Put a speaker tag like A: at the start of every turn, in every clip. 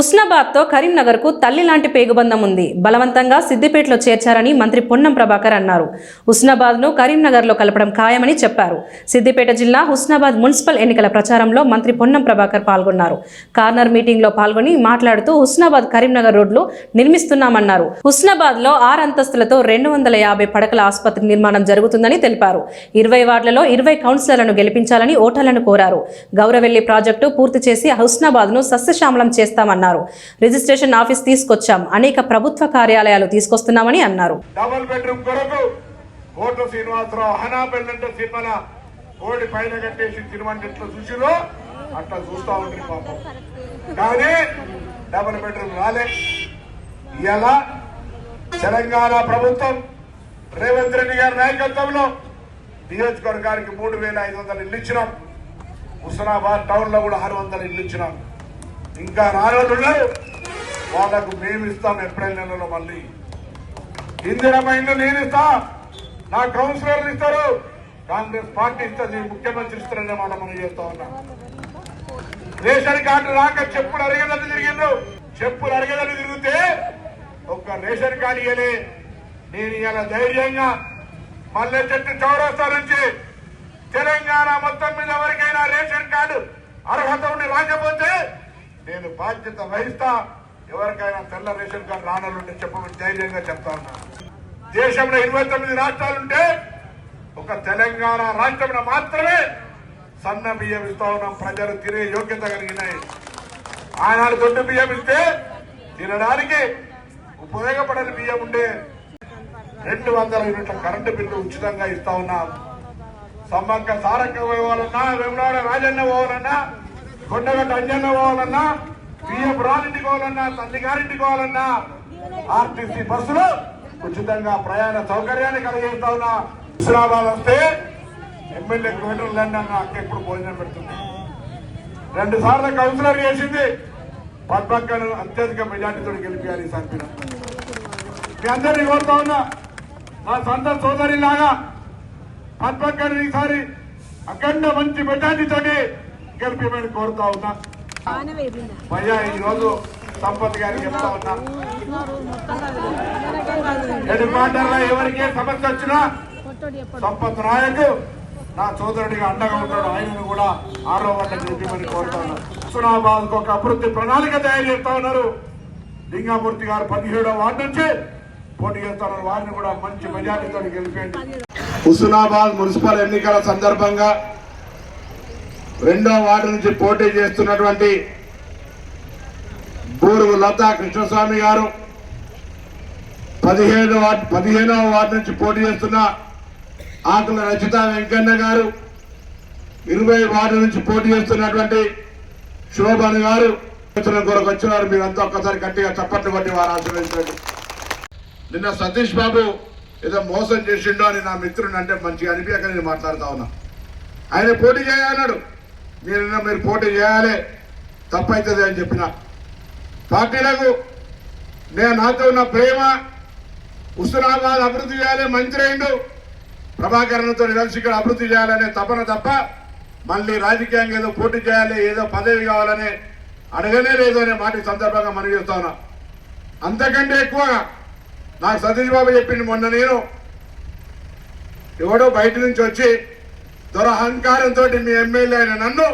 A: ఉస్నాబాద్తో కరీంనగర్కు తల్లి లాంటి పేగుబంధం ఉంది బలవంతంగా సిద్దిపేటలో చేర్చారని మంత్రి పొన్నం ప్రభాకర్ అన్నారు. హుస్నాబాద్ను కరీంనగర్లో కలపడం ఖాయమని చెప్పారు. సిద్దిపేట జిల్లా హుస్నాబాద్ మున్సిపల్ ఎన్నికల ప్రచారంలో మంత్రి పొన్నం ప్రభాకర్ పాల్గొన్నారు. కార్నర్ మీటింగ్లో పాల్గొని మాట్లాడుతూ హుస్నాబాద్ కరీంనగర్ రోడ్లు నిర్మిస్తున్నామన్నారు. హుస్నాబాద్లో ఆరు అంతస్తులతో రెండు వందల యాభై పడకల ఆసుపత్రి నిర్మాణం జరుగుతుందని తెలిపారు. ఇరవై వార్డులలో ఇరవై కౌన్సిలర్లను గెలిపించాలని ఓటర్లను కోరారు. గౌరవెల్లి ప్రాజెక్టు పూర్తి చేసి హుస్నాబాద్ను సస్యశ్యామలం చేస్తామన్నారు. రిజిస్ట్రేషన్ ఆఫీస్ తీసుకొచ్చాం. అనేక ప్రభుత్వ కార్యాలయాలు తీసుకొస్తున్నామని అన్నారు.
B: డబుల్ బెడ్రూమ్ కొరకు కోట శ్రీనివాసరావు హనా పెళ్ళంటే సినిమాల కోడి పైన కట్టేసి సినిమా ఎట్లా చూసిరో అట్లా చూస్తా ఉంటుంది పాపం. కానీ డబుల్ బెడ్రూమ్ రాలే. ఇలా తెలంగాణ ప్రభుత్వం రేవంత్ రెడ్డి గారి నాయకత్వంలో నియోజకవర్గానికి మూడు వేల ఐదు వందలు ఇల్లు ఇచ్చినాం. హుస్నాబాద్ టౌన్లో కూడా ఆరు వందలు ఇల్లు ఇచ్చినాం. ఇంకా రానోళ్ళు వాళ్ళకు మేము ఇస్తాం ఏప్రిల్ నెలలో మళ్ళీ. ఇందిరమ్మ ఇల్లు నేను ఇస్తా. నా కౌన్సిలర్లు ఇస్తారు. కాంగ్రెస్ పార్టీ ఇస్తుంది ముఖ్యమంత్రి ఇస్తారనే మాట మనం చేస్తా ఉన్నా. రేషన్ కార్డు రాక చెప్పులు అడిగేదని తిరిగిండ్రు. చెప్పులు అడిగేదని తిరిగితే ఒక్క రేషన్ కార్డు ఇయ్యలే. నేను ఇలా ధైర్యంగా మల్లె చెట్టు చౌరస్తా నుంచి తెలంగాణ మొత్తం మీద ఎవరికైనా రేషన్ కార్డు అర్హత ఉండి రాకపోతే నేను బాధ్యత వహిస్తా ఎవరికైనా తెల్ల రేషన్ కార్డు రానాలంటే చెప్పమని ధైర్యంగా చెప్తా ఉన్నా. దేశంలో ఇరవై తొమ్మిది రాష్ట్రాలుంటే ఒక తెలంగాణ రాష్ట్రంలో మాత్రమే సన్న బియ్యం ఇస్తా ఉన్నాం. ప్రజలు తినే యోగ్యత కలిగినాయి. ఆనాడు దొడ్డు బియ్యం ఇస్తే తినడానికి ఉపయోగపడని బియ్యం ఉండే రెండు వందల యూనిట్ల కరెంటు బిల్లు ఉచితంగా ఇస్తా ఉన్నాం. సమ్మక్క సారక్క పోవాలన్నా వెమలాడ రాజన్న పోవాలన్నా కొండగట్టు అంజన్న పోవాలన్నా పిఎఫ్ రాలింటికి పోవాలన్నా తల్లి గారింటికి పోవాలన్నా ఆర్టీసీ బస్సులు ఉచితంగా ప్రయాణ సౌకర్యాన్ని కలిగిస్తా ఉన్నా. హుస్నాబాద్ వస్తే ఎమ్మెల్యే కోటర్లన్నా అక్క ఎప్పుడు భోజనం పెడుతుంది. రెండు సార్లు కౌన్సిలర్ చేసింది. పద్మక్కను అత్యధిక మెజార్టీతో గెలిపించాలి ఈ సంఖ్య మీ అందరినీ కోరుతా ఉన్నా. నా సొంత సోదరి లాగా పద్మక్కను ఈసారి అఖండ మంచి మెజార్టీతోటి గెలిపించమని కోరుతా ఉన్నా. భయ్యా ఈ రోజు సంపత్ గారికి చెప్తా ఉన్నా. హెడ్ క్వార్టర్లో ఎవరికే సమస్య వచ్చినా సంపత్ నాయక్ నా సోదరుడిగా అండగా ఉంటాడు. ఆయనను కూడా ఆరో వార్డు గెలిపించమని కోరుతా ఉన్నారు హుస్నాబాద్ ఒక అభివృద్ధి ప్రణాళిక తయారు చేస్తా ఉన్నారు. లింగామూర్తి గారు పదిహేడో వార్డు నుంచి పోటీ చేస్తున్నారు వారిని కూడా మంచి మెజార్టీతో గెలిపేయండి. హుస్నాబాద్ మున్సిపల్ ఎన్నికల సందర్భంగా రెండో వార్డు నుంచి పోటీ చేస్తున్నటువంటి బూరుగు లతా కృష్ణస్వామి గారు పదిహేను వార్డు పదిహేనవ వార్డు నుంచి పోటీ చేస్తున్న ఆకుల రచిత వెంకన్న గారు ఇరవై వార్డు నుంచి పోటీ చేస్తున్నటువంటి శోభన్ గారు. కొరకు వచ్చినారు మీరంతా ఒక్కసారి గట్టిగా చప్పట్లు కొట్టి వారు ఆశీర్వదించండి. నిన్న సతీష్ బాబు ఏదో మోసం చేసిండో అని నా మిత్రుడు అంటే మంచిగా అనిపించక నేను మాట్లాడుతా ఉన్నా. ఆయన పోటీ చేయాలన్నాడు. మీరు మీరు పోటీ చేయాలి తప్పైతుంది అని చెప్పిన. పార్టీలకు నేను నాతో ఉన్న ప్రేమ హుస్నాబాద్ అభివృద్ధి చేయాలి మంత్రి అయిండు. ప్రభాకరణతో కలిసి ఇక్కడ అభివృద్ధి చేయాలనే తపన తప్ప మళ్ళీ రాజకీయంగా ఏదో పోటీ చేయాలి ఏదో పదవి కావాలని అడగనే లేదు అనే మాట సందర్భంగా మనం చెప్తా ఉన్నా. అంతకంటే ఎక్కువగా నాకు సతీష్ బాబు చెప్పింది మొన్న నేను. ఎవడో బయట నుంచి వచ్చి దురహంకారంతో మీ ఎమ్మెల్యే అయిన నన్ను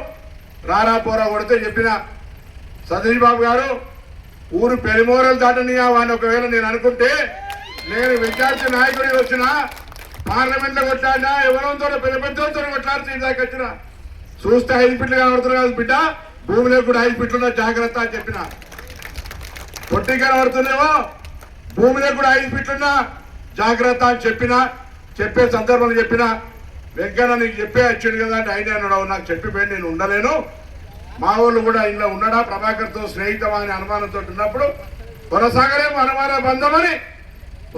B: రారా పోరా కొడితే చెప్పిన సతీష్ బాబు గారు ఊరు పెరిమోరలు దాటనియా వాడిని ఒకవేళ నేను అనుకుంటే నేను విద్యార్థి నాయకుడికి వచ్చిన పార్లమెంట్లో కొట్లాడినా ఎవరంతో పెద్ద పెద్దతో కొట్లాడుతూ వచ్చిన. చూస్తే ఐదు పిట్లు కనబడుతున్నారు కాదు బిడ్డ భూమిలో కూడా ఐదు పిట్లు జాగ్రత్త అని చెప్పిన. పొట్టి కనబడుతున్నామో భూమిలో కూడా ఐదు పిట్లున్నా జాగ్రత్త అని చెప్పిన చెప్పే సందర్భంలో చెప్పిన. వెంకన్న నీకు చెప్పే వచ్చాడు కదా అంటే ఆయన అన్నాడు నాకు చెప్పిపోయి నేను ఉండలేను. మా వాళ్ళు కూడా ఇంట్లో ఉన్నాడా ప్రభాకర్తో స్నేహితమా అనే అనుమానంతో ఉన్నప్పుడు కొనసాగలేము అనుమాన బంధమని.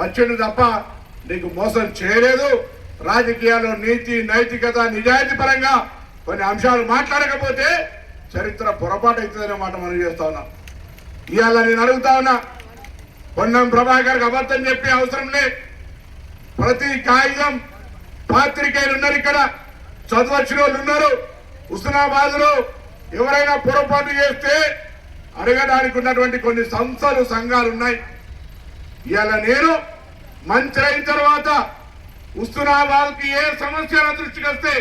B: వచ్చిండు తప్ప నీకు మోసం చేయలేదు. రాజకీయాల్లో నీతి నైతికత నిజాయితీ పరంగా కొన్ని అంశాలు మాట్లాడకపోతే చరిత్ర పొరపాటు అవుతుందనే మాట మనం చేస్తా ఉన్నాం. ఇవాళ నేను అడుగుతా ఉన్నా పొన్నం ప్రభాకర్ అబద్ధం చెప్పే అవసరం లేదు ప్రతి కాగితం పాత్రికేయులు ఉన్నారు ఇక్కడ. చదువచ్చిన వాళ్ళు ఉన్నారు. హుస్నాబాద్లో ఎవరైనా పొరపాటు చేస్తే అడగడానికి ఉన్నటువంటి కొన్ని సంస్థలు సంఘాలు ఉన్నాయి. ఇవాళ నేను మంత్రి అయిన తర్వాత ఉస్తునాబాద్కి ఏ సమస్యల దృష్టికి వస్తే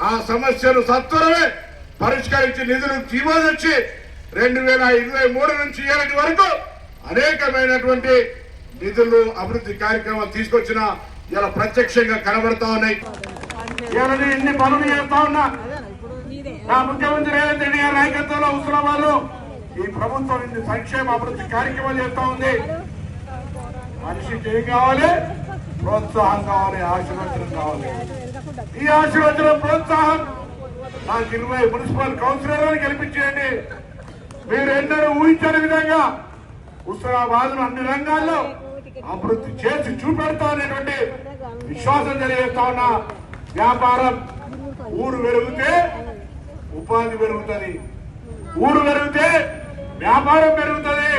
B: ఆ సమస్యలు సత్వరమే పరిష్కరించి నిధులు జీవోదొచ్చి రెండు వేల ఇరవై మూడు నుంచి ఏడాది వరకు అనేకమైనటువంటి నిధులు అభివృద్ధి కార్యక్రమాలు తీసుకొచ్చిన ఇలా ప్రత్యక్షంగా కనబడతా ఉన్నాయి. ఇలా ఎన్ని పనులు చేస్తా ఉన్నా. నా ముఖ్యమంత్రి రేవంత్ రెడ్డి గారి నాయకత్వంలో ఉస్మానాబాద్ ఈ ప్రభుత్వం ఇన్ని సంక్షేమ అభివృద్ధి కార్యక్రమాలు చేస్తా ఉంది. మనిషికి ఏం కావాలి ప్రోత్సాహం కావాలి ఆశీర్వచనం కావాలి. ఈ ఆశీర్వచనం ప్రోత్సాహం నాకు ఇరవై మున్సిపల్ కౌన్సిలర్లను గెలిపించేయండి. మీరు ఎందరూ ఊహించని విధంగా హుస్నాబాద్ అన్ని రంగాల్లో అభివృద్ధి చేసి చూపెడతా అనేటువంటి విశ్వాసం జరిగేస్తా ఉన్నా. వ్యాపారం ఊరు పెరిగితే ఉపాధి పెరుగుతుంది. ఊరు పెరిగితే వ్యాపారం పెరుగుతుంది.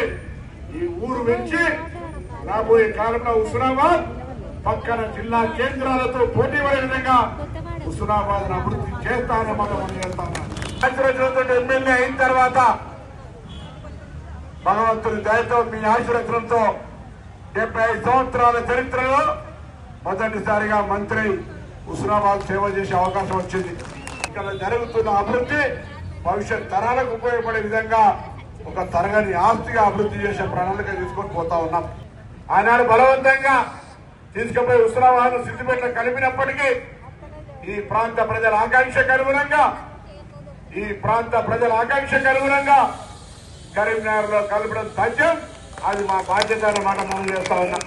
B: ఈ ఊరు పెంచి రాబోయే కాలంలో హుస్నాబాద్ పక్కన జిల్లా కేంద్రాలతో పోటీ పడే విధంగా హుస్నాబాద్ అభివృద్ధి చేస్తానని మనం ఆశీర్వచనంతో ఎమ్మెల్యే అయిన తర్వాత భగవంతుని దయతో మీ ఆశీర్వచనంతో డెబ్బై ఐదు సంవత్సరాల చరిత్రలో మొదటిసారిగా మంత్రి హుస్నాబాద్ సేవ చేసే అవకాశం వచ్చింది. ఇక్కడ జరుగుతున్న అభివృద్ధి భవిష్యత్ తరాలకు ఉపయోగపడే విధంగా ఒక తరగని ఆస్తిగా అభివృద్ధి చేసే ప్రణాళిక తీసుకొని పోతా ఉన్నాం. ఆనాడు బలవంతంగా తీసుకుపోయి హుస్నాబాద్ సిద్దిపేట కలిపినప్పటికీ ఈ ప్రాంత ప్రజల ఆకాంక్షకు అనుగుణంగా ఈ ప్రాంత ప్రజల ఆకాంక్షకు అనుగుణంగా కరీంనగర్లో కలపడం సాధ్యం. అది మా బాధ్యత అన్నమాట మనం చేస్తా ఉన్నాం.